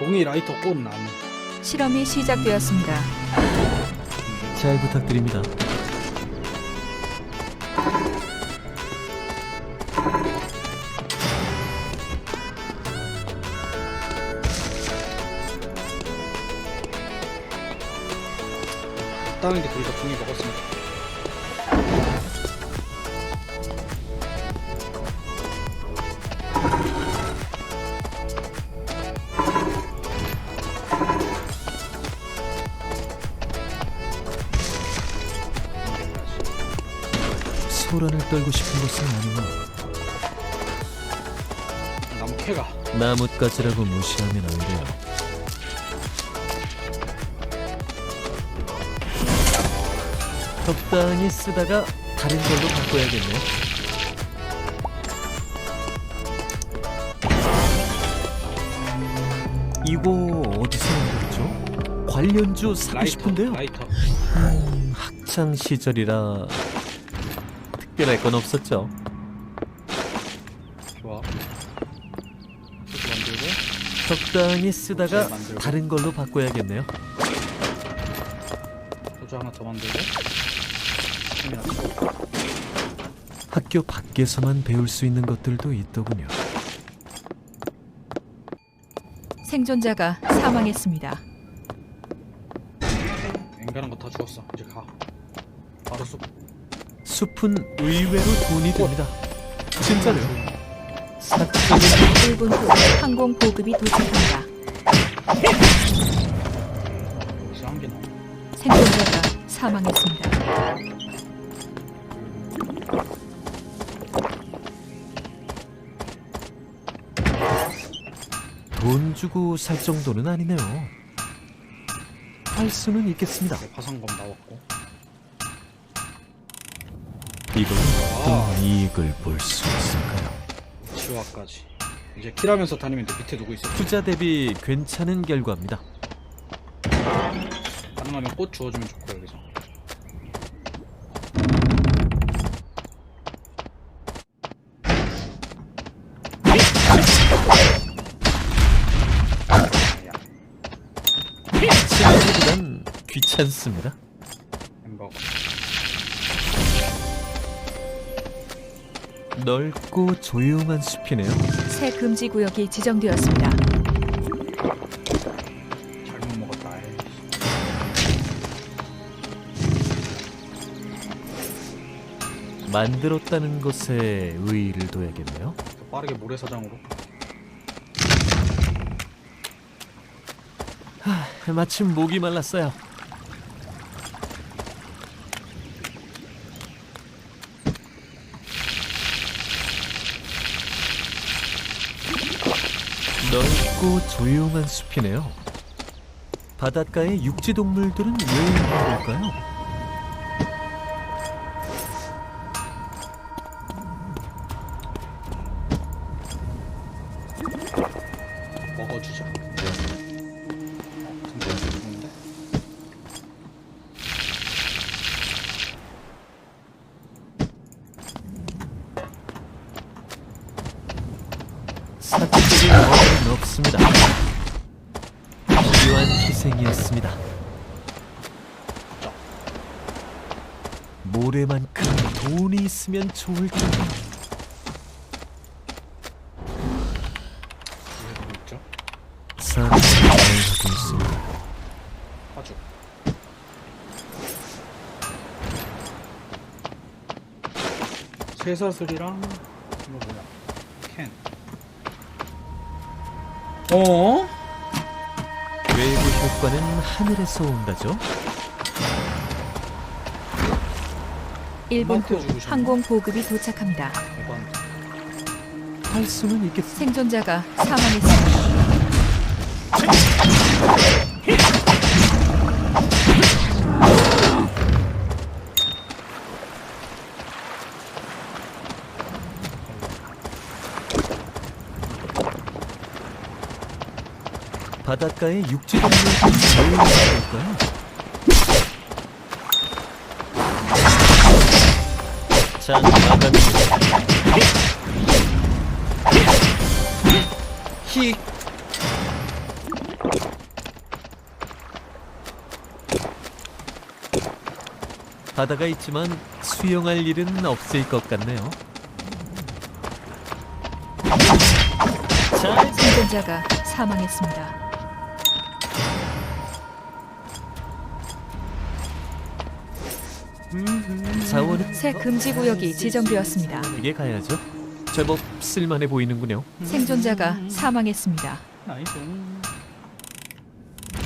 종이 라이터 꽃 나무. 실험이 시작되었습니다. 잘 부탁드립니다. 다른 게 둘다 종이 먹었습니다. 소란을 떨고 싶은 것은 아니고 나무 캐가. 나뭇가지라고 무시하면 안 돼요. 적당히 쓰다가 다른 걸로 바꿔야겠네요. 이거 어디서 만들었죠? 관련주 사고 라이터. 싶은데요. 라이터. 음, 학창 시절이라 특별할 건 없었죠. 좋아. 이렇게 만들고. 적당히 쓰다가 잘 만들고. 다른 걸로 바꿔야겠네요. 소주 하나 더 만들고. 학교 밖에서만 배울 수 있는 것들도 있더군요. 생존자가 사망했습니다. 앵간한 거 다 죽었어. 이제 가. 바로 쑥. 숲은 의외로 돈이 됩니다. 진짜로요. 사치는 1분 후 항공 보급이 도착합니다. 이상한 게 나와. 생존자가 사망했습니다. 돈 주고 살 정도는 아니네요. 할 수는 있겠습니다. 화상검 나왔고. 이걸 아. 어떤 이익을 볼 수 있을까요? 치와까지. 이제 킬하면서 다니면 돼. 밑에 누구 있어? 투자 대비 괜찮은 결과입니다. 가능하면 꽃 주워주면 좋고 여기서. 야, 생각보단 귀찮습니다. 넓고 조용한 숲이네요. 새 금지 구역이 지정되었습니다. 잘못 먹었다. 에이. 만들었다는 것에 의의를 둬야겠네요. 더 빠르게 모래사장으로. 마침 목이 말랐어요. 넓고 조용한 숲이네요. 바닷가의 육지 동물들은 왜? 사치적인 머리는 없습니다. 필요한 희생이었습니다. 모래만큼 돈이 있으면 좋을 텐데. 있죠? 하고 있습니다. 쇠사슬이랑 이거 뭐야? 어? 외부 효과는 하늘에서 온다죠. 1분 엄마한테 후 주고 싶나? 항공 보급이 도착합니다. 할 수는 있겠습니다. 생존자가 사망했습니다. 바닷가에 육지동물 제일 많을까요? 자, 나가면 히 바다가 있지만 수영할 일은 없을 것 같네요. 자, 생존자가 사망했습니다. 자원은 새 금지 구역이 지정되었습니다. 이게 가야죠. 제법 쓸만해 보이는군요. 생존자가 사망했습니다.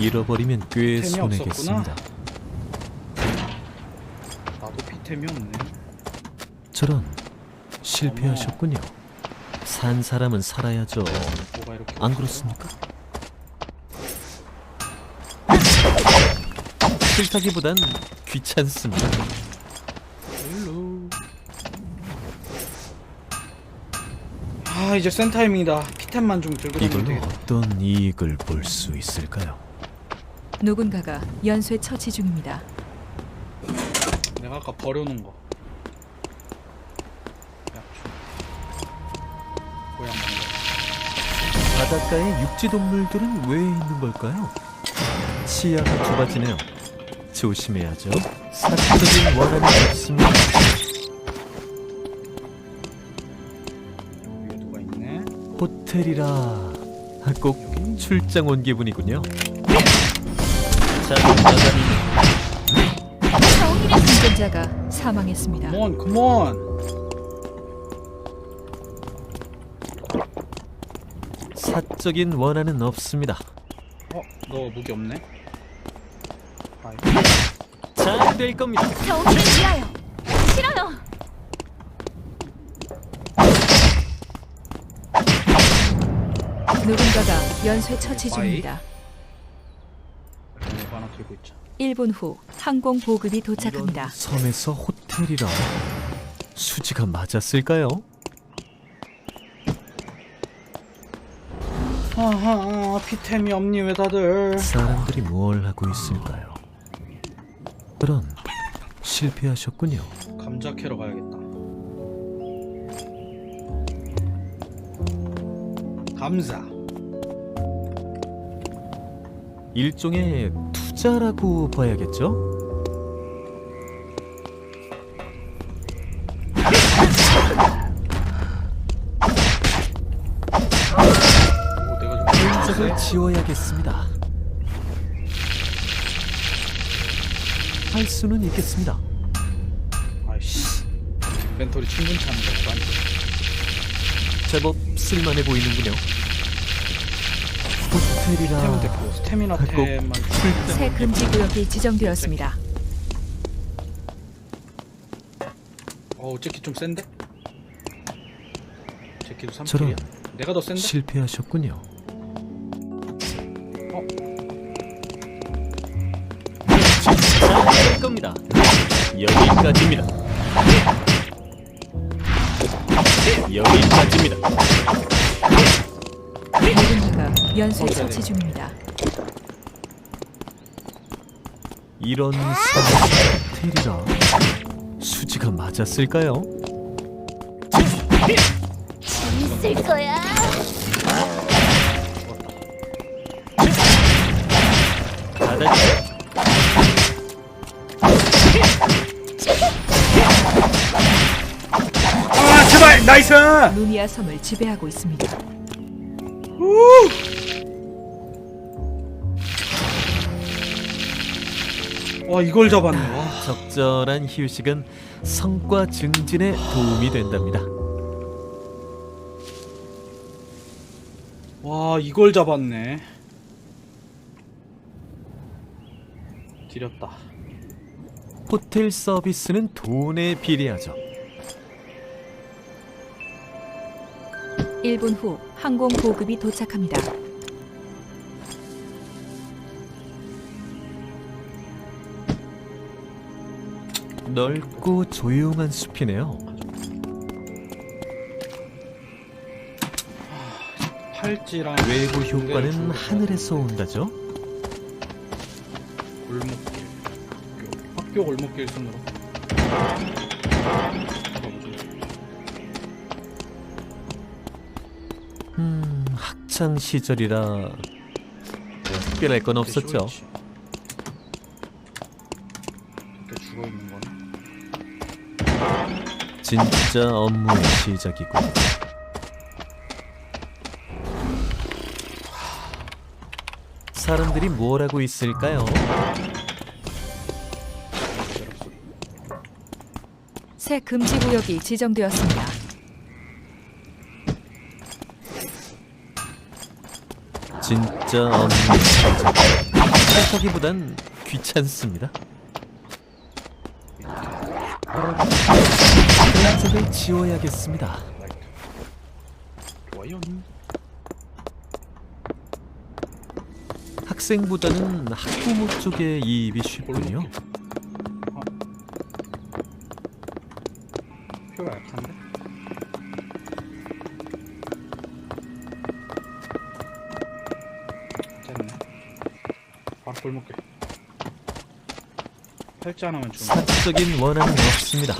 잃어버리면 꽤 템이 손해겠습니다. 나도 피템이 없네. 저런 실패하셨군요. 산 사람은 살아야죠. 뭐가 이렇게 안? 그렇습니까? 싫다기보단 귀찮습니다. 일로. 아 이제 센 타이밍이다. 피템만 좀 들고 다니면 이걸로 되겠다. 어떤 이익을 볼 수 있을까요? 누군가가 연쇄 처치 중입니다. 내가 아까 버려놓은 거. 바닷가에 육지 동물들은 왜 있는 걸까요? 시야가 좁아지네요. 조심해야죠. 사적인 원한이 없습니다. 위에 누가 있네? 호텔이라 꼭 출장 온 기분이군요. 자, 나가니 생존자가 사망했습니다. 컴온 컴온. 사적인 원한은 없습니다. 어? 너 무기 없네? 아이. 잘 될 겁니다. 정의를 위하여 싫어요. 누군가가 연쇄 처치 중입니다. 이거 하나 들고 있자. 1분 후 항공 보급이 도착합니다. 섬에서 호텔이라 수지가 맞았을까요? 아하 피템이 없니 왜 다들? 사람들이 뭘 하고 있을까요? 그런 실패하셨군요. 감자 캐러 가야겠다. 감자. 일종의 투자라고 봐야겠죠? 오 내가 좀 흔적을 지워야겠습니다. 할 수는 있겠습니다. 아이씨. 벤토리 충분치 않은 거구만. 제법 쓸만해 보이는군요. 호텔이라 스태미나 꼭 템만. 새 금지 구역이 지정되었습니다. 어우 제키 좀 센데? 제키도 3킬이야? 저런 내가 더 센데? 실패하셨군요. 겁니다. 여기까지입니다. 여기까지입니다. 누군가가 연쇄 어, 처치. 중입니다. 이런 섬 호텔이라 수지가 맞았을까요? 재밌을 거야. 나이스! 루미아 섬을 지배하고 있습니다. 와 이걸 잡았네. 와. 적절한 휴식은 성과 증진에 도움이 된답니다. 와 이걸 잡았네. 지렸다. 호텔 서비스는 돈에 비례하죠. 1분 후 항공 보급이 도착합니다. 넓고 조용한 숲이네요. 팔찌랑 외부 효과는 하늘에서 온다죠. 골목길 학교, 학교 골목길 순으로 학창 시절이라 특별할 건 없었죠. 진짜 업무의 시작이군. 사람들이 뭘 하고 있을까요? 새 금지 구역이 지정되었습니다. 진짜. 살펴기보단 귀찮습니다. 끈적을 지워야겠습니다. 학생보다는 학부모 쪽에 이입이 쉽군요. 골목길. 팔자 하나만 주면 사적인 원한은 없습니다.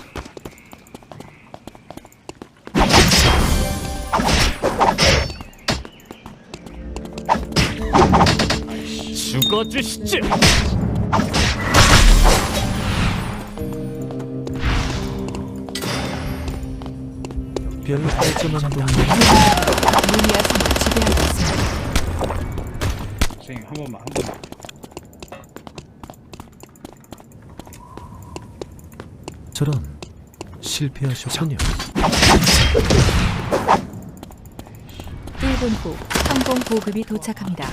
죽어주시지! 별로 깔끔한 동네 루미아 섬을 지배하고 있습니다. 선생님 한 번만 한 번만. 저런 실패하셨군요. 1분 후 항공 보급이 도착합니다.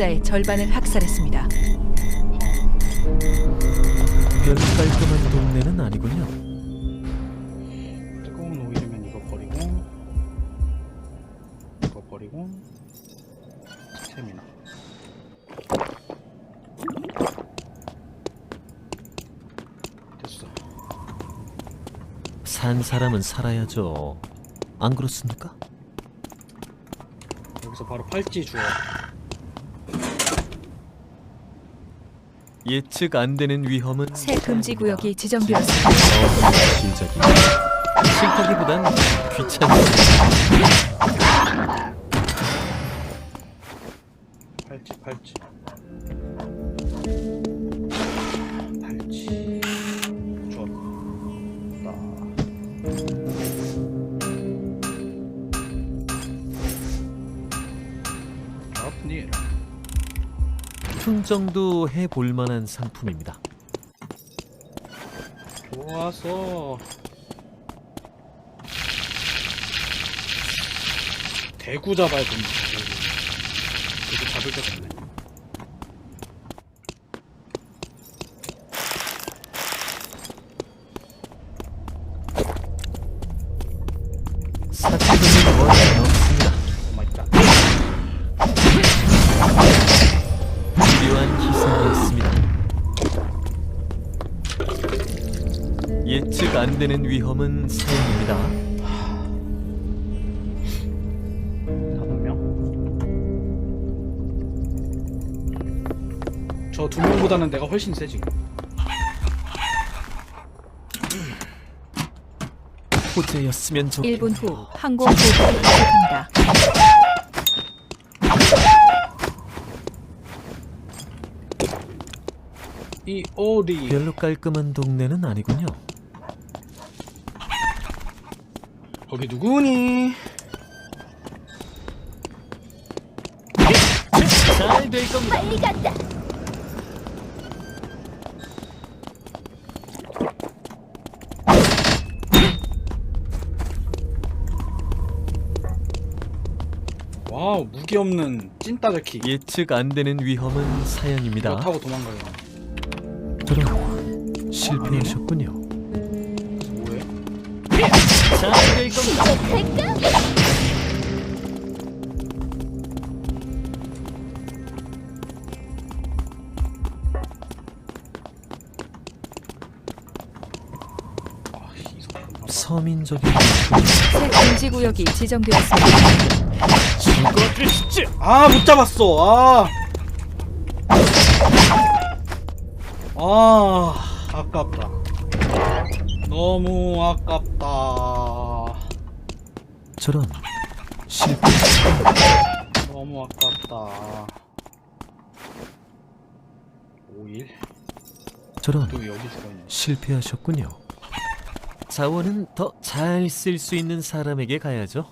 생존자의 절반을 학살했습니다. 별로 깔끔한 동네는 아니군요. 뜨거운 오일이면 이거 버리고 이거 버리고 스태미나 됐어 산 사람은 살아야죠. 안 그렇습니까? 여기서 바로 팔찌 주워 예측 안 되는 위험은 새 금지 구역이 지정되었습니다. 업무의 시작이. 싫다기보단 귀찮습니다. 흥정도 해볼 만한 상품입니다. 좋았어. 대구 잡아야 된다. 대구. 잡을 데가 없네. 안 되는 위험은 사용입니다. 다섯 명. 저 두 명보다는 내가 훨씬 세지. 호재였으면 좋. 1분 후 항공 보급이 도착합니다. 이 오리. 별로 깔끔한 동네는 아니군요. 거기 누구니? 잘 될 겁니다. 빨리 간다. 와우 무기 없는 찐따르키. 예측 안 되는 위험은 사양입니다. 타고 도망가요. 저런 실패하셨군요. 잘? 아 존나 서민적인. 새 금지 구역이 지정되었습니다. 죽을 것들이 진짜 아못 잡았어 아 아 아깝다 너무 아깝다 저런 실패 너무 아깝다 5일 저런 또 여기 죽었네 실패하셨군요. 자원은 더 잘 쓸 수 있는 사람에게 가야죠.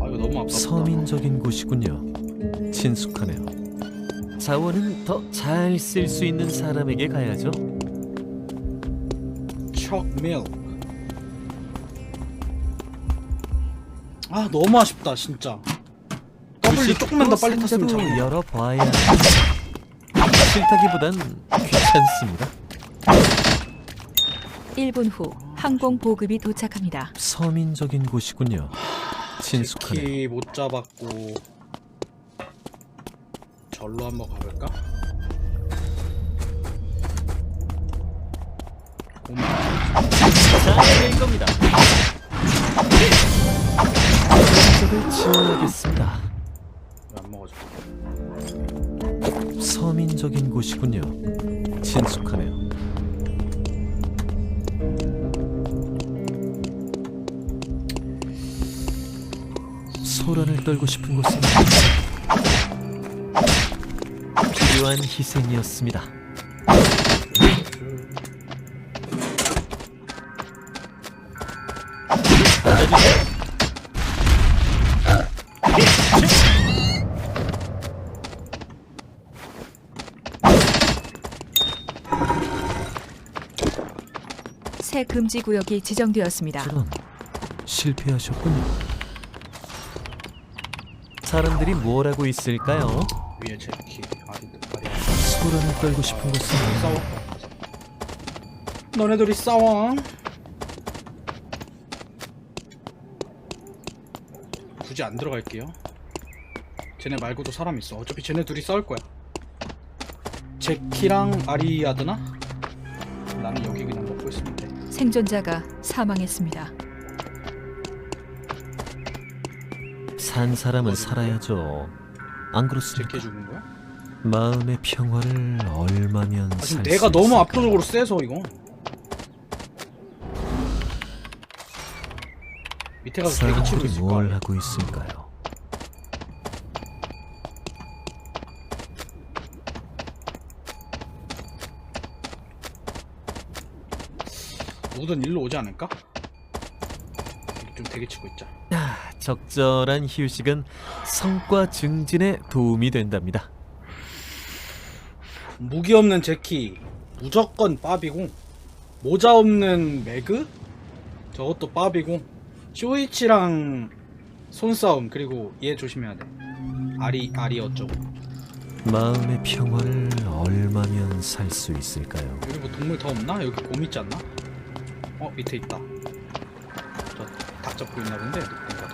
아 이거 너무 아깝다 서민적인 곳이군요. 친숙하네요. 자원은 더 잘 쓸 수 있는 사람에게 가야죠. 척밀 아 너무 아쉽다 진짜 W 조금만 더 빨리 탔으면 열어봐야 싫다기보단 귀찮습니다. 1분 후 항공 보급이 도착합니다. 서민적인 곳이군요. 친숙하네. 제키 못 잡았고 절로 한번 가볼까? 오마 잘될 겁니다. 적을 지원하겠습니다. 왜안 먹어줘 서민적인 곳이군요. 친숙하네요. 소란을 떨고 싶은 곳은 필요한 희생이었습니다. 새 금지 구역이 지정되었습니다. 저런 실패하셨군요. 사람들이 뭘 하고 있을까요? 위에 제키 아리 소란을 떨고 싶은 곳은 싸워 너네들이 싸워 굳이 안 들어갈게요 쟤네 말고도 사람 있어 어차피 쟤네 둘이 싸울 거야 제키랑 아리아드나? 나는 여기 그냥 생존자가 사망했습니다. 산 사람은 살아야죠. 안 그렇습니까? 죽은 거야? 마음의 평화를 얼마면 아, 살 지금 수 내가 너무? 압도적으로 세서 이거 밑에 가서 대기 치고 사람들이 있을 거 뭘 아니야 하고 있을까요? 누구든 일로 오지 않을까? 좀 대기 치고 있자 아, 적절한 휴식은 성과 증진에 도움이 된답니다. 무기 없는 제키 무조건 빠비고 모자 없는 매그 저것도 빠비고 쇼이치랑 손싸움 그리고 얘 조심해야 돼 아리 아리 어쩌고 마음의 평화를 얼마면 살 수 있을까요? 여기 뭐 동물 더 없나 여기 곰 있지 않나 어 밑에 있다. 저닭 잡고 있나 본데? 누군가.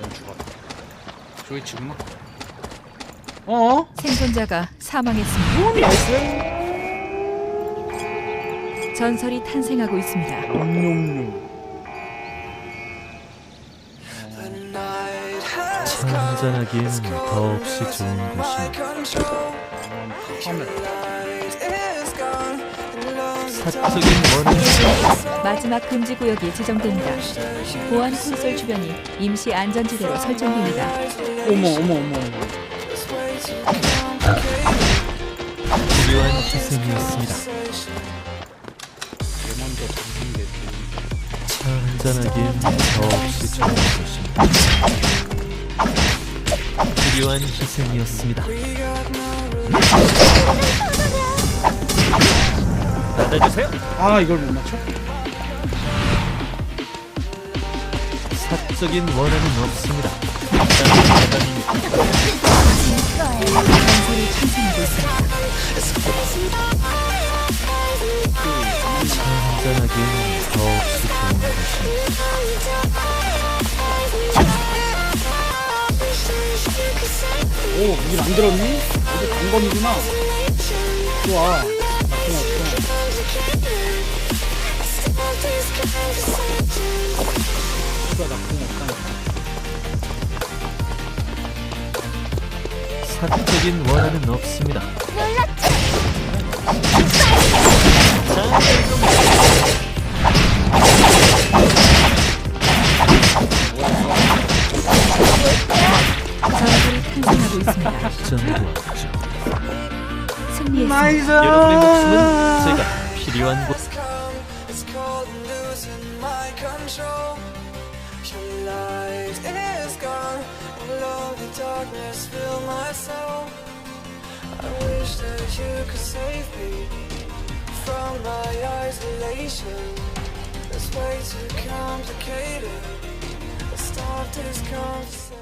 넌 죽었다 쇼이치구나? 어? 생존자가 사망했습니다. 나이스! 전설이 탄생하고 있습니다. 차 한잔하기엔 더없이 좋은 곳이 카메라 사 마지막 금지 구역이 지정됩니다. 보안 콘솔 주변이 임시 안전지대로 설정됩니다. 어머 어머 어머 어머 먼저 죽는 게 좋은 차 한잔하기엔 더없이 좋은 곳입니다. 필요한 희생이었습니다. 받아주세요. 아 이걸 못 맞춰? 사적인 원한은 없습니다. 전설이 탄생하고 있습니다. 차 한잔하기엔 더없이 좋은 곳입니다. 오 무기 안 들었니? 이게 단검이구나 좋아 가 나쁜 없다니까. 사적인 원한은 없습니다. 전투를 있습니다. 없죠. 승리했습니다. 여러분의 목숨은 제가 필요한 곳. You could save me from my isolation. It's way too complicated. Let's stop this conversation.